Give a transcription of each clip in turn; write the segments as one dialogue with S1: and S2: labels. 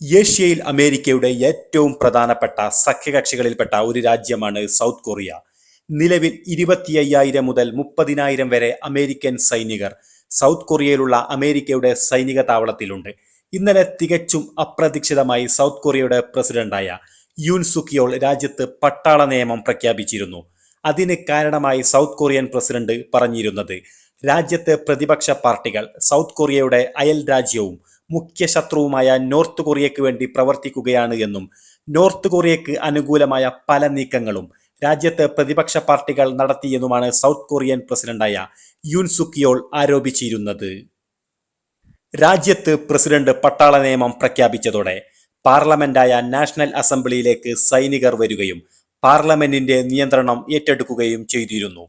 S1: ഏഷ്യയിൽ അമേരിക്കയുടെ ഏറ്റവും പ്രധാനപ്പെട്ട സഖ്യകക്ഷികളിൽപ്പെട്ട ഒരു രാജ്യമാണ് സൗത്ത് കൊറിയ. നിലവിൽ ഇരുപത്തി അയ്യായിരം മുതൽ മുപ്പതിനായിരം വരെ അമേരിക്കൻ സൈനികർ സൗത്ത് കൊറിയയിലുള്ള അമേരിക്കയുടെ സൈനിക താവളത്തിലുണ്ട്. ഇന്നലെ തികച്ചും അപ്രതീക്ഷിതമായി സൗത്ത് കൊറിയയുടെ പ്രസിഡന്റായ യുൻ സുക്കിയോൾ രാജ്യത്ത് പട്ടാള നിയമം പ്രഖ്യാപിച്ചിരുന്നു. അതിന് കാരണമായി സൗത്ത് കൊറിയൻ പ്രസിഡന്റ് പറഞ്ഞിരുന്നത് രാജ്യത്തെ പ്രതിപക്ഷ പാർട്ടികൾ സൗത്ത് കൊറിയയുടെ അയൽ രാജ്യവും മുഖ്യ ശത്രുവുമായ നോർത്ത് കൊറിയയ്ക്ക് വേണ്ടി പ്രവർത്തിക്കുകയാണ് എന്നും നോർത്ത് കൊറിയയ്ക്ക് അനുകൂലമായ പല നീക്കങ്ങളും രാജ്യത്ത് പ്രതിപക്ഷ പാർട്ടികൾ നടത്തിയെന്നുമാണ് സൗത്ത് കൊറിയൻ പ്രസിഡന്റായ യൂൻ സുക്കിയോൾ ആരോപിച്ചിരുന്നത്. രാജ്യത്ത് പ്രസിഡന്റ് പട്ടാള നിയമം പ്രഖ്യാപിച്ചതോടെ പാർലമെന്റായ നാഷണൽ അസംബ്ലിയിലേക്ക് സൈനികർ വരികയും പാർലമെന്റിന്റെ നിയന്ത്രണം ഏറ്റെടുക്കുകയും ചെയ്തിരുന്നു.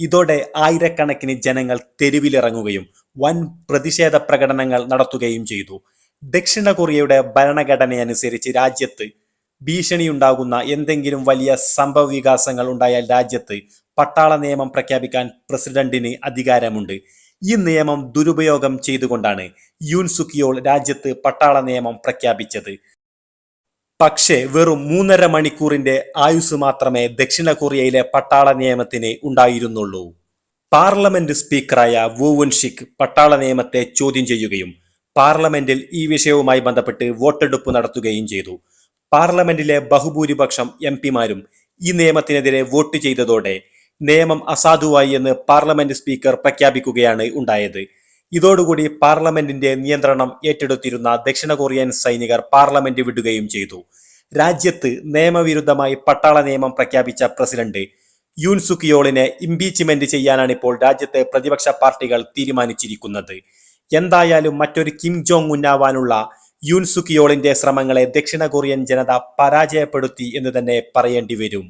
S1: ഇതോടെ ആയിരക്കണക്കിന് ജനങ്ങൾ തെരുവിലിറങ്ങുകയും വൻ പ്രതിഷേധ പ്രകടനങ്ങൾ നടത്തുകയും ചെയ്തു. ദക്ഷിണ കൊറിയയുടെ ഭരണഘടനയനുസരിച്ച് രാജ്യത്ത് ഭീഷണിയുണ്ടാകുന്ന എന്തെങ്കിലും വലിയ സംഭവ വികാസങ്ങൾ ഉണ്ടായാൽ രാജ്യത്ത് പട്ടാള നിയമം പ്രഖ്യാപിക്കാൻ പ്രസിഡന്റിന് അധികാരമുണ്ട്. ഈ നിയമം ദുരുപയോഗം ചെയ്തുകൊണ്ടാണ് യൂൻ സുക്കിയോൾ രാജ്യത്ത് പട്ടാള നിയമം പ്രഖ്യാപിച്ചത്. പക്ഷേ വെറും മൂന്നര മണിക്കൂറിന്റെ ആയുസ് മാത്രമേ ദക്ഷിണ കൊറിയയിലെ പട്ടാള നിയമത്തിന് ഉണ്ടായിരുന്നുള്ളൂ. പാർലമെന്റ് സ്പീക്കറായ വൂവുൻ ഷിക് പട്ടാള നിയമത്തെ ചോദ്യം ചെയ്യുകയും പാർലമെന്റിൽ ഈ വിഷയവുമായി ബന്ധപ്പെട്ട് വോട്ടെടുപ്പ് നടത്തുകയും ചെയ്തു. പാർലമെന്റിലെ ബഹുഭൂരിപക്ഷം എം പിമാരും ഈ നിയമത്തിനെതിരെ വോട്ട് ചെയ്തതോടെ നിയമം അസാധുവായി എന്ന് പാർലമെന്റ് സ്പീക്കർ പ്രഖ്യാപിക്കുകയാണ് ഉണ്ടായത്. ഇതോടുകൂടി പാർലമെന്റിന്റെ നിയന്ത്രണം ഏറ്റെടുത്തിരുന്ന ദക്ഷിണ കൊറിയൻ സൈനികർ പാർലമെന്റ് വിടുകയും ചെയ്തു. രാജ്യത്ത് നിയമവിരുദ്ധമായി പട്ടാള നിയമം പ്രഖ്യാപിച്ച പ്രസിഡന്റ് യൂൻ സുക്കിയോളിനെ ഇംപീച്ച്മെന്റ് ചെയ്യാനാണ് ഇപ്പോൾ രാജ്യത്തെ പ്രതിപക്ഷ പാർട്ടികൾ തീരുമാനിച്ചിരിക്കുന്നത്. എന്തായാലും മറ്റൊരു കിം ജോങ് ഉന്നാവാനുള്ള യൂൻ സുക്കിയോളിന്റെ ശ്രമങ്ങളെ ദക്ഷിണ കൊറിയൻ ജനത പരാജയപ്പെടുത്തി എന്ന് തന്നെ പറയേണ്ടി വരും.